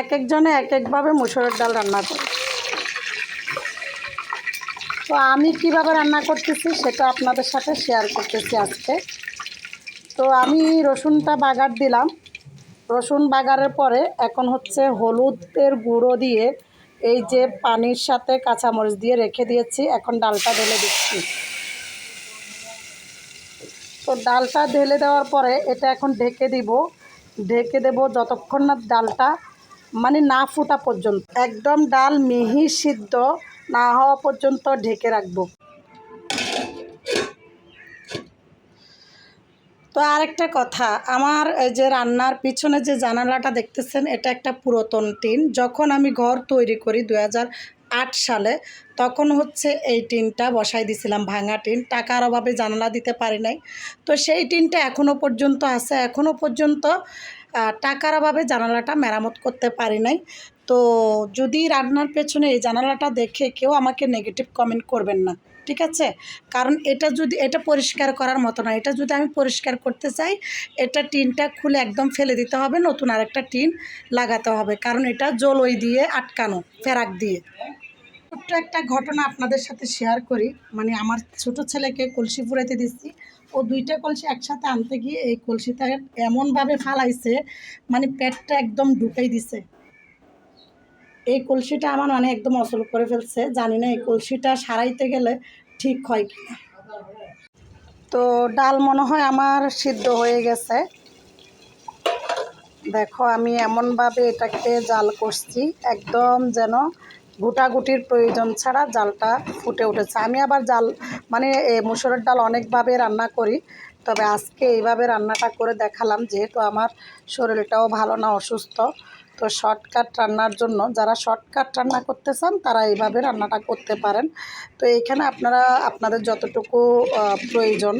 এক একজনে এক একভাবে মুসুরের ডাল রান্না করে। তো আমি কীভাবে রান্না করতেছি সেটা আপনাদের সাথে শেয়ার করতেছি আজকে। তো আমি রসুনটা বাগার দিলাম। রসুন বাগারের পরে এখন হচ্ছে হলুদের গুঁড়ো দিয়ে এই যে পানির সাথে কাঁচামরিচ দিয়ে রেখে দিয়েছি, এখন ডালটা ঢেলে দিচ্ছি। তো ডালটা ঢেলে দেওয়ার পরে এটা এখন ঢেকে দিব। ঢেকে দেব যতক্ষণ না ডালটা মানে না ফুটা পর্যন্ত। একদম ডাল মিহি সিদ্ধ না হওয়া পর্যন্ত ঢেকে রাখব। তো আরেকটা কথা, আমার এই যে রান্নার পিছনে যে জানালাটা দেখতেছেন, এটা একটা পুরাতন টিন। যখন আমি ঘর তৈরি করি দু আট সালে, তখন হচ্ছে এই টিনটা বসাই দিছিলাম, ভাঙা টিন। টাকার অভাবে জানালা দিতে পারি নাই। তো সেই টিনটা এখনও পর্যন্ত আছে। এখনও পর্যন্ত টাকার অভাবে জানালাটা মেরামত করতে পারি নাই। তো যদি রান্নার পেছনে এই জানালাটা দেখে কেউ আমাকে নেগেটিভ কমেন্ট করবেন না, ঠিক আছে? কারণ এটা যদি, এটা পরিষ্কার করার মতো না। এটা যদি আমি পরিষ্কার করতে চাই, এটা টিনটা খুলে একদম ফেলে দিতে হবে, নতুন আরেকটা টিন লাগাতে হবে। কারণ এটা জলই দিয়ে আটকানো, ফেরাক দিয়ে। ছোট্ট একটা ঘটনা আপনাদের সাথে শেয়ার করি। মানে আমার ছোট ছেলেকে কলসি পুরাইতে দিচ্ছি। ও দুইটা কলসি একসাথে আনতে গিয়ে এই কলসিটা এমনভাবে ফালাইছে মানে পেটটা একদম ঢুকাই দিছে। এই কলসিটা আমার মানে একদম অচল করে ফেলছে, জানি না এই কলসিটা সারাইতে গেলে ঠিক হয় কিনা। তো ডাল মনে হয় আমার সিদ্ধ হয়ে গেছে। দেখো আমি এমনভাবে এটাকে জাল করছি, একদম যেন গুটাগুটির প্রয়োজন ছাড়া জালটা ফুটে উঠেছে। আমি আবার জাল মানে মুসুরের ডাল অনেকভাবে রান্না করি, তবে আজকে এইভাবে রান্নাটা করে দেখালাম, যেহেতু আমার শরীরটাও ভালো না, অসুস্থ। তো শর্টকাট রান্নার জন্য, যারা শর্টকাট রান্না করতে চান, তারা এইভাবে রান্নাটা করতে পারেন। তো এইখানে আপনারা, আপনাদের যতটুকু প্রয়োজন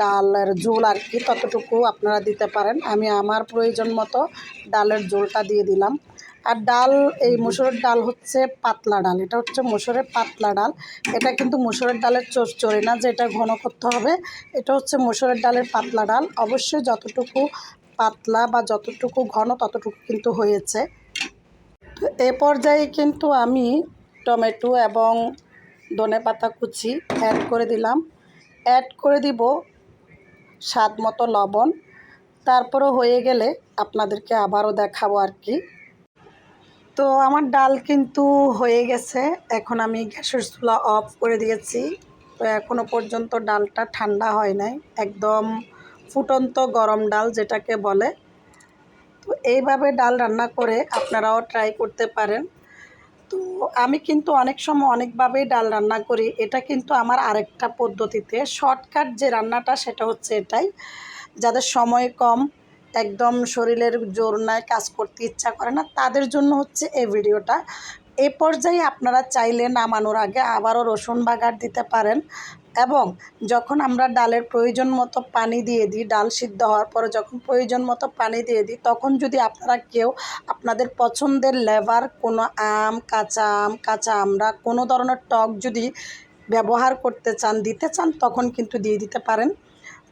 ডালের ঝোল আর কি, ততটুকু আপনারা দিতে পারেন। আমি আমার প্রয়োজন মতো ডালের ঝোলটা দিয়ে দিলাম। আর ডাল, এই মুসুরের ডাল হচ্ছে পাতলা ডাল। এটা হচ্ছে মুসুরের পাতলা ডাল। এটা কিন্তু মুসুরের ডালের চোর চড়ে না যে এটা ঘন করতে হবে। এটা হচ্ছে মুসুরের ডালের পাতলা ডাল। অবশ্যই যতটুকু পাতলা বা যতটুকু ঘন, ততটুকু কিন্তু হয়েছে। তো এ পর্যায়ে কিন্তু আমি টমেটো এবং ধনে পাতা কুচি অ্যাড করে দিলাম। অ্যাড করে দিব স্বাদ মতো লবণ। তারপরও হয়ে গেলে আপনাদেরকে আবারও দেখাবো আর কি। তো আমার ডাল কিন্তু হয়ে গেছে। এখন আমি গ্যাসের চুলা অফ করে দিয়েছি। তো এখনও পর্যন্ত ডালটা ঠান্ডা হয় নাই। একদম ফুটন্ত গরম ডাল যেটাকে বলে। তো এইভাবে ডাল রান্না করে আপনারাও ট্রাই করতে পারেন। তো আমি কিন্তু অনেক সময় অনেকভাবেই ডাল রান্না করি। এটা কিন্তু আমার আরেকটা পদ্ধতিতে। শর্টকাট যে রান্নাটা সেটা হচ্ছে এটাই। যাদের সময় কম একদম শরীরের জোর নাই কাজ করতে ইচ্ছা করে না। তাদের জন্য হচ্ছে এই ভিডিওটা। এ পর্যায়ে আপনারা চাইলে নামানোর আগে আবারও রসুন বাগার দিতে পারেন এবং যখন আমরা ডালের প্রয়োজন মতো পানি দিয়ে দিই, ডাল সিদ্ধ হওয়ার পরে যখন প্রয়োজন মতো পানি দিয়ে দিই, তখন যদি আপনারা কেউ আপনাদের পছন্দের লেবার কোনো আম, কাঁচা আম, কাঁচা আমরা কোনো ধরনের টক যদি ব্যবহার করতে চান, দিতে চান, তখন কিন্তু দিয়ে দিতে পারেন।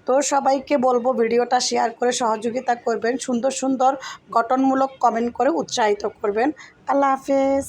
তো সবাইকে বলব ভিডিওটা শেয়ার করে সহযোগিতা করবেন, সুন্দর সুন্দর গঠনমূলক কমেন্ট করে উৎসাহিত করবেন। আল্লাহ হাফেজ।